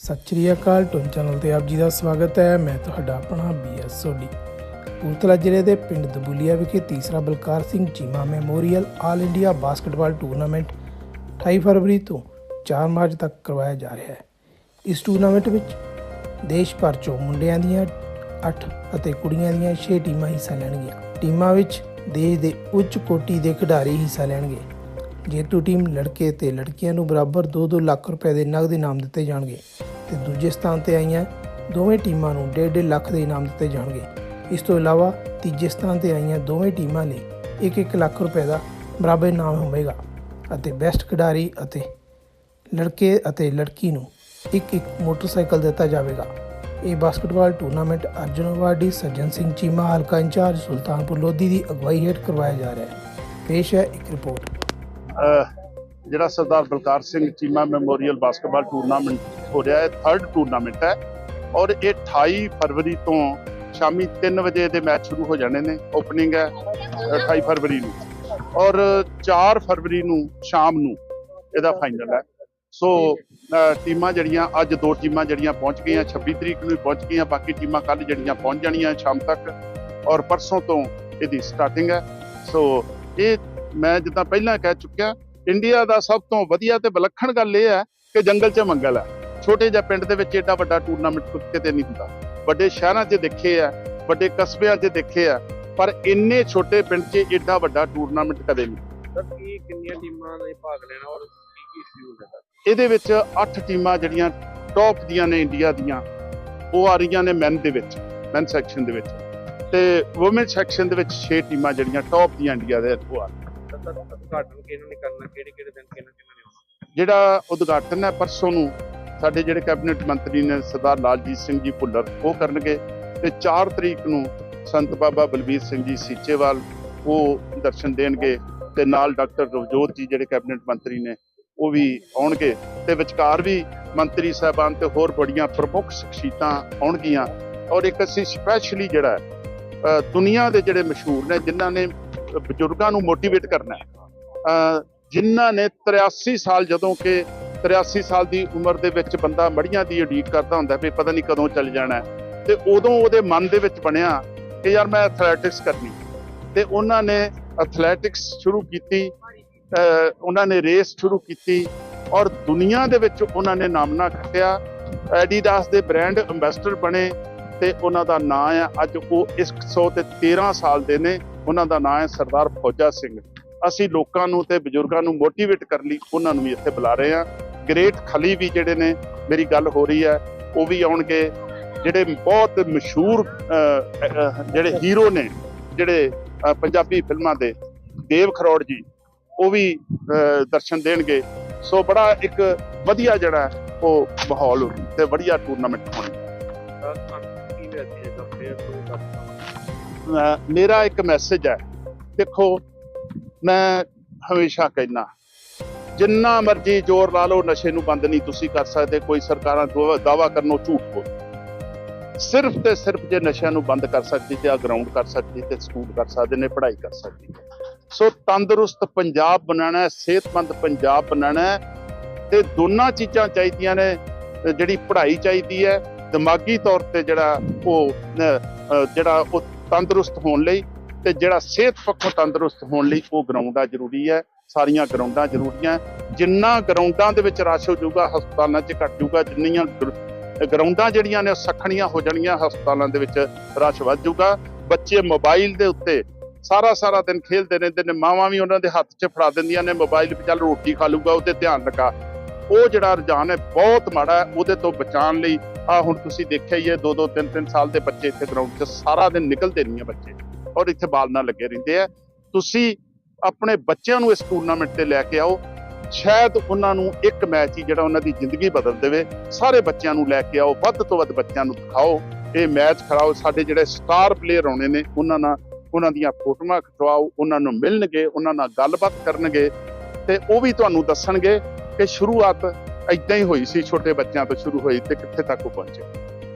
ਸਤਿ ਸ਼੍ਰੀ ਅਕਾਲ, ਟੁਨ ਚੈਨਲ ਤੇ ਆਪ ਜੀ ਦਾ ਸਵਾਗਤ ਹੈ। ਮੈਂ ਤੁਹਾਡਾ ਆਪਣਾ ਬੀਐਸ ਸੋਢੀ ਕਪੂਰਥਲਾ ਜ਼ਿਲ੍ਹੇ ਦੇ ਪਿੰਡ ਦਬੂਲੀਆ ਵਿਖੇ ਤੀਸਰਾ Balkar Singh Cheema memorial all India basketball tournament 28 ਫਰਵਰੀ ਤੋਂ 4 ਮਾਰਚ ਤੱਕ ਕਰਵਾਇਆ ਜਾ ਰਿਹਾ ਹੈ। ਇਸ ਟੂਰਨਾਮੈਂਟ ਵਿੱਚ ਦੇਸ਼ ਭਰ ਚੋਂ ਮੁੰਡਿਆਂ ਦੀਆਂ 8 ਅਤੇ ਕੁੜੀਆਂ ਦੀਆਂ 6 ਟੀਮਾਂ ਹਿੱਸਾ ਲੈਣਗੀਆਂ। ਟੀਮਾਂ ਵਿੱਚ ਦੇਸ਼ ਦੇ ਉੱਚ ਕੋਟੀ ਦੇ ਖਿਡਾਰੀ ਹਿੱਸਾ ਲੈਣਗੇ। ਜੇਤੂ ਟੀਮ ਲੜਕੇ ਤੇ ਲੜਕੀਆਂ ਨੂੰ ਬਰਾਬਰ 2-2 ਲੱਖ ਰੁਪਏ ਦੇ ਨਗਦ ਇਨਾਮ ਦਿੱਤੇ ਜਾਣਗੇ ਤੇ ਦੂਜੇ ਸਥਾਨ ਤੇ ਆਈਆਂ ਦੋਵੇਂ ਟੀਮਾਂ ਨੂੰ 1.5 ਲੱਖ ਦੇ ਇਨਾਮ ਦਿੱਤੇ ਜਾਣਗੇ। ਇਸ ਤੋਂ ਇਲਾਵਾ ਤੀਜੇ ਸਥਾਨ ਤੇ ਆਈਆਂ ਦੋਵੇਂ ਟੀਮਾਂ ਲਈ 1-1 ਲੱਖ ਰੁਪਏ ਦਾ ਬਰਾਬਰ ਇਨਾਮ ਹੋਵੇਗਾ ਅਤੇ ਬੈਸਟ ਖਿਡਾਰੀ ਅਤੇ ਲੜਕੇ ਅਤੇ ਲੜਕੀ ਨੂੰ ਇੱਕ ਇੱਕ ਮੋਟਰਸਾਈਕਲ ਦਿੱਤਾ ਜਾਵੇਗਾ। ਇਹ basketball tournament Arjun awardee Sajjan Singh Cheema, ਹਲਕਾ ਇੰਚਾਰਜ ਸੁਲਤਾਨਪੁਰ ਲੋਧੀ ਦੀ ਅਗਵਾਈ ਹੇਠ ਕਰਵਾਇਆ ਜਾ ਰਿਹਾ ਹੈ। ਪੇਸ਼ ਹੈ ਇੱਕ ਰਿਪੋਰਟ। ਜਿਹੜਾ Sardar Balkar Singh Cheema memorial basketball tournament ਹੋ ਰਿਹਾ ਹੈ ਥਰਡ ਟੂਰਨਾਮੈਂਟ ਹੈ ਔਰ ਇਹ 28 ਫਰਵਰੀ ਤੋਂ ਸ਼ਾਮੀ 3 ਵਜੇ ਦੇ ਮੈਚ ਸ਼ੁਰੂ ਹੋ ਜਾਣੇ ਨੇ ਓਪਨਿੰਗ ਹੈ ਅਹ 28 ਫਰਵਰੀ ਨੂੰ ਔਰ 4 ਫਰਵਰੀ ਨੂੰ ਸ਼ਾਮ ਨੂੰ ਇਹਦਾ ਫਾਈਨਲ ਹੈ। ਸੋ ਟੀਮਾਂ ਜਿਹੜੀਆਂ ਅੱਜ ਦੋ ਟੀਮਾਂ ਜਿਹੜੀਆਂ ਪਹੁੰਚ ਗਈਆਂ 26 ਤਰੀਕ ਨੂੰ ਹੀ ਪਹੁੰਚ ਗਈਆਂ, ਬਾਕੀ ਟੀਮਾਂ ਕੱਲ ਜਿਹੜੀਆਂ ਪਹੁੰਚ ਜਾਣੀਆਂ ਸ਼ਾਮ ਤੱਕ ਔਰ ਪਰਸੋਂ ਤੋਂ ਇਹਦੀ ਸਟਾਰਟਿੰਗ ਹੈ। ਸੋ ਇਹ ਮੈਂ ਜਿੱਦਾਂ ਪਹਿਲਾਂ ਕਹਿ ਚੁੱਕਿਆ ਇੰਡੀਆ ਦਾ ਸਭ ਤੋਂ ਵਧੀਆ ਤੇ ਵਿਲੱਖਣ ਗੱਲ ਇਹ ਹੈ ਕਿ ਜੰਗਲ 'ਚ ਮੰਗਲ ਹੈ। ਛੋਟੇ ਜਿਹੇ ਪਿੰਡ ਦੇ ਵਿੱਚ ਏਡਾ ਵੱਡਾ ਟੂਰਨਾਮੈਂਟ ਕਿਤੇ ਨਹੀਂ ਹੁੰਦਾ। ਵੱਡੇ ਸ਼ਹਿਰਾਂ 'ਚ ਦੇਖੇ ਆ ਵੱਡੇ ਕਸਬਿਆਂ 'ਚ ਦੇਖੇ ਆ ਪਰ ਇੰਨੇ ਛੋਟੇ ਪਿੰਡ 'ਚ ਏਡਾ ਵੱਡਾ ਟੂਰਨਾਮੈਂਟ ਕਦੇ ਨਹੀਂ। ਸਰ ਕੀ ਕਿੰਨੀਆਂ ਟੀਮਾਂ ਨੇ ਭਾਗ ਲੈਣਾ ਔਰ ਕੀ ਕੀ ਸ਼ਡਿਊਲ ਹੈ ਸਰ ਇਹਦੇ ਵਿੱਚ 8 ਟੀਮਾਂ ਜਿਹੜੀਆਂ ਟੌਪ ਦੀਆਂ ਨੇ ਇੰਡੀਆ ਦੀਆਂ ਉਹ ਆ ਰਹੀਆਂ ਨੇ ਮੈਨ ਦੇ ਵਿੱਚ ਮੈਨ ਸੈਕਸ਼ਨ ਦੇ ਵਿੱਚ। ਤੇ ਔਮਨ ਸੈਕਸ਼ਨ ਦੇ ਵਿੱਚ 6 ਟੀਮਾਂ ਜਿਹੜੀਆਂ ਟੌਪ ਦੀਆਂ ਇੰਡੀਆ ਦੇ ਉਹ ਆ ਤਾਂ ਉਦਘਾਟਨ ਕਿਹਨਾਂ ਨੇ ਕਰਨਾ ਕਿਹੜੇ ਕਿਹੜੇ ਦਿਨ ਕਿਹਨਾਂ ਕਿਹਨਾਂ ਨੇ ਆਉਣਾ? ਜਿਹੜਾ ਉਦਘਾਟਨ ਹੈ ਪਰਸੋਂ ਨੂੰ ਸਾਡੇ ਜਿਹੜੇ ਕੈਬਨਿਟ ਮੰਤਰੀ ਨੇ ਸਰਦਾਰ ਲਾਲਜੀਤ ਸਿੰਘ ਜੀ ਭੁੱਲਰ ਉਹ ਕਰਨਗੇ। ਤੇ 4 ਤਰੀਕ ਨੂੰ ਸੰਤ ਬਾਬਾ ਬਲਬੀਰ ਸਿੰਘ ਜੀ ਸੀਚੇਵਾਲ ਉਹ ਦਰਸ਼ਨ ਦੇਣਗੇ ਤੇ ਨਾਲ ਡਾਕਟਰ ਰਵਜੋਤ ਜੀ ਜਿਹੜੇ ਕੈਬਨਿਟ ਮੰਤਰੀ ਨੇ ਉਹ ਵੀ ਆਉਣਗੇ। ਤੇ ਵਿਚਕਾਰ ਵੀ ਮੰਤਰੀ ਸਾਹਿਬਾਨ ਤੇ ਹੋਰ ਬੜੀਆਂ ਪ੍ਰਮੁੱਖ ਸ਼ਖਸੀਅਤਾਂ ਆਉਣਗੀਆਂ। ਔਰ ਇੱਕ ਅਸੀਂ ਸਪੈਸ਼ਲੀ ਜਿਹੜਾ ਹੈ, ਦੁਨੀਆ ਦੇ ਜਿਹੜੇ ਮਸ਼ਹੂਰ ਨੇ ਜਿਨ੍ਹਾਂ ਨੇ ਬਜ਼ੁਰਗਾਂ ਨੂੰ ਮੋਟੀਵੇਟ ਕਰਨਾ ਹੈ। ਜਿਨ੍ਹਾਂ ਨੇ 83 ਸਾਲ ਜਦੋਂ ਕਿ 83 ਸਾਲ ਦੀ ਉਮਰ ਦੇ ਵਿੱਚ ਬੰਦਾ ਮੜੀਆਂ ਦੀ ਉਡੀਕ ਕਰਦਾ ਹੁੰਦਾ ਵੀ ਪਤਾ ਨਹੀਂ ਕਦੋਂ ਚੱਲ ਜਾਣਾ ਹੈ। ਤੇ ਉਦੋਂ ਉਹਦੇ ਮਨ ਦੇ ਵਿੱਚ ਬਣਿਆ ਕਿ ਯਾਰ ਮੈਂ ਐਥਲੈਟਿਕਸ ਕਰਨੀ ਤੇ ਉਹਨਾਂ ਨੇ ਐਥਲੈਟਿਕਸ ਸ਼ੁਰੂ ਕੀਤੀ ਉਹਨਾਂ ਨੇ ਰੇਸ ਸ਼ੁਰੂ ਕੀਤੀ ਔਰ ਦੁਨੀਆ ਦੇ ਵਿੱਚ ਉਹਨਾਂ ਨੇ ਨਾਮਨਾ ਖੱਟਿਆ ਐਡੀਡਾਸ ਦੇ ਬ੍ਰਾਂਡ ਐਮਬੈਸਡਰ ਬਣੇ ਤੇ ਉਹਨਾਂ ਦਾ ਨਾਂ ਆ, ਅੱਜ ਉਹ 113 ਸਾਲ ਦੇ ਨੇ। ਉਹਨਾਂ ਦਾ ਨਾਂ ਹੈ ਸਰਦਾਰ ਫੌਜਾ ਸਿੰਘ। ਅਸੀਂ ਲੋਕਾਂ ਨੂੰ ਤੇ ਬਜ਼ੁਰਗਾਂ ਨੂੰ ਮੋਟੀਵੇਟ ਕਰਨ ਲਈ ਉਹਨਾਂ ਨੂੰ ਵੀ ਇੱਥੇ ਬੁਲਾ ਰਹੇ ਹਾਂ। ਗ੍ਰੇਟ ਖਲੀ ਵੀ ਜਿਹੜੇ ਨੇ, ਮੇਰੀ ਗੱਲ ਹੋ ਰਹੀ ਹੈ, ਉਹ ਵੀ ਆਉਣਗੇ। ਜਿਹੜੇ ਬਹੁਤ ਮਸ਼ਹੂਰ ਜਿਹੜੇ ਹੀਰੋ ਨੇ, ਜਿਹੜੇ ਪੰਜਾਬੀ ਫਿਲਮਾਂ ਦੇ, ਦੇਵ ਖਰੋੜ ਜੀ, ਉਹ ਵੀ ਦਰਸ਼ਨ ਦੇਣਗੇ। ਸੋ ਬੜਾ ਇੱਕ ਵਧੀਆ ਜਿਹੜਾ ਉਹ ਮਾਹੌਲ ਤੇ ਵਧੀਆ ਟੂਰਨਾਮੈਂਟ ਹੋਣਾ ਮੇਰਾ ਇੱਕ ਮੈਸੇਜ ਹੈ। ਦੇਖੋ, ਮੈਂ ਹਮੇਸ਼ਾ ਕਹਿੰਦਾ, ਜਿੰਨਾ ਮਰਜ਼ੀ ਜ਼ੋਰ ਲਾ ਲਓ, ਨਸ਼ੇ ਨੂੰ ਬੰਦ ਨਹੀਂ ਤੁਸੀਂ ਕਰ ਸਕਦੇ, ਕੋਈ ਸਰਕਾਰਾਂ ਦਾਵਾ ਕਰਨੋਂ ਝੂਠ ਬੋਲ। ਸਿਰਫ ਤੇ ਸਿਰਫ ਜੇ ਨਸ਼ਿਆਂ ਨੂੰ ਬੰਦ ਕਰ ਸਕਦੀ ਤੇ ਆ ਗਰਾਊਂਡ ਕਰ ਸਕਦੀ ਤੇ ਸਕੂਲ ਕਰ ਸਕਦੇ ਨੇ, ਪੜ੍ਹਾਈ ਕਰ ਸਕਦੀ ਸੋ ਤੰਦਰੁਸਤ ਪੰਜਾਬ ਬਣਾਉਣਾ ਹੈ, ਸਿਹਤਮੰਦ ਪੰਜਾਬ ਬਣਾਉਣਾ ਹੈ ਤੇ ਦੋਨਾਂ ਚੀਜ਼ਾਂ ਚਾਹੀਦੀਆਂ ਨੇ, ਜਿਹੜੀ ਪੜ੍ਹਾਈ ਚਾਹੀਦੀ ਹੈ। ਦਿਮਾਗੀ ਤੌਰ ਤੇ ਜਿਹੜਾ ਉਹ ਜਿਹੜਾ ਉਹ ਤੰਦਰੁਸਤ ਹੋਣ ਲਈ ਤੇ ਜਿਹੜਾ ਸਿਹਤ ਪੱਖੋਂ ਤੰਦਰੁਸਤ ਹੋਣ ਲਈ ਉਹ ਗਰਾਊਂਡਾਂ ਜ਼ਰੂਰੀ ਹੈ, ਸਾਰੀਆਂ ਗਰਾਊਂਡਾਂ ਜ਼ਰੂਰੀਆਂ ਜਿੰਨਾ ਗਰਾਊਂਡਾਂ ਦੇ ਵਿੱਚ ਰਸ਼ ਹੋ ਜਾਊਗਾ, ਹਸਪਤਾਲਾਂ 'ਚ ਘਟ ਜਾਊਗਾ, ਜਿੰਨੀਆਂ ਗਰਾਊਂਡਾਂ ਜਿਹੜੀਆਂ ਨੇ ਉਹ ਸਖਣੀਆਂ ਹੋ ਜਾਣੀਆਂ, ਹਸਪਤਾਲਾਂ ਦੇ ਵਿੱਚ ਰਸ਼ ਵੱਧ ਜਾਊਗਾ। ਬੱਚੇ ਮੋਬਾਈਲ ਦੇ ਉੱਤੇ ਸਾਰਾ ਸਾਰਾ ਦਿਨ ਖੇਡਦੇ ਰਹਿੰਦੇ ਨੇ, ਮਾਵਾਂ ਵੀ ਉਹਨਾਂ ਦੇ ਹੱਥ 'ਚ ਫੜਾ ਦਿੰਦੀਆਂ ਨੇ, ਮੋਬਾਈਲ ਵੀ ਚੱਲ ਰੋਟੀ ਖਾ ਲੂਗਾ ਉਹਤੇ ਧਿਆਨ ਲਗਾ ਉਹ ਜਿਹੜਾ ਰੁਝਾਨ ਹੈ ਬਹੁਤ ਮਾੜਾ ਹੈ, ਉਹਦੇ ਤੋਂ ਬਚਾਉਣ ਲਈ ਆ ਹੁਣ ਤੁਸੀਂ ਦੇਖਿਆ ਹੀ ਹੈ, ਦੋ ਦੋ, ਤਿੰਨ ਤਿੰਨ ਸਾਲ ਦੇ ਬੱਚੇ ਇੱਥੇ ਗਰਾਊਂਡ 'ਚ ਸਾਰਾ ਦਿਨ ਨਿਕਲਦੇ ਨਹੀਂ ਆ ਬੱਚੇ ਔਰ ਇੱਥੇ ਬਾਲ ਨਾਲ ਲੱਗੇ ਰਹਿੰਦੇ ਆ। ਤੁਸੀਂ ਆਪਣੇ ਬੱਚਿਆਂ ਨੂੰ ਇਸ ਟੂਰਨਾਮੈਂਟ ਤੇ ਲੈ ਕੇ ਆਓ, ਸ਼ਾਇਦ ਉਹਨਾਂ ਨੂੰ ਇੱਕ ਮੈਚ ਹੀ ਜਿਹੜਾ ਉਹਨਾਂ ਦੀ ਜ਼ਿੰਦਗੀ ਬਦਲ ਦੇਵੇ, ਸਾਰੇ ਬੱਚਿਆਂ ਨੂੰ ਲੈ ਕੇ ਆਓ, ਵੱਧ ਤੋਂ ਵੱਧ ਬੱਚਿਆਂ ਨੂੰ ਦਿਖਾਓ, ਇਹ ਮੈਚ ਖੜਾਓ ਸਾਡੇ ਜਿਹੜੇ ਸਟਾਰ ਪਲੇਅਰ ਆਉਣੇ ਨੇ, ਉਹਨਾਂ ਨਾਲ, ਉਹਨਾਂ ਦੀਆਂ ਫੋਟੋਆਂ ਖਿਚਵਾਓ, ਉਹਨਾਂ ਨੂੰ ਮਿਲਣਗੇ, ਉਹਨਾਂ ਨਾਲ ਗੱਲਬਾਤ ਕਰਨਗੇ ਤੇ ਉਹ ਵੀ ਤੁਹਾਨੂੰ ਦੱਸਣਗੇ ਕਿ ਸ਼ੁਰੂਆਤ ਇਦਾਂ ਹੀ ਹੋਈ ਸੀ ਛੋਟੇ ਬੱਚਿਆਂ ਤੋਂ ਸ਼ੁਰੂ ਹੋਈ ਤੇ ਕਿੱਥੇ ਤੱਕ ਉਹ ਪਹੁੰਚੇ।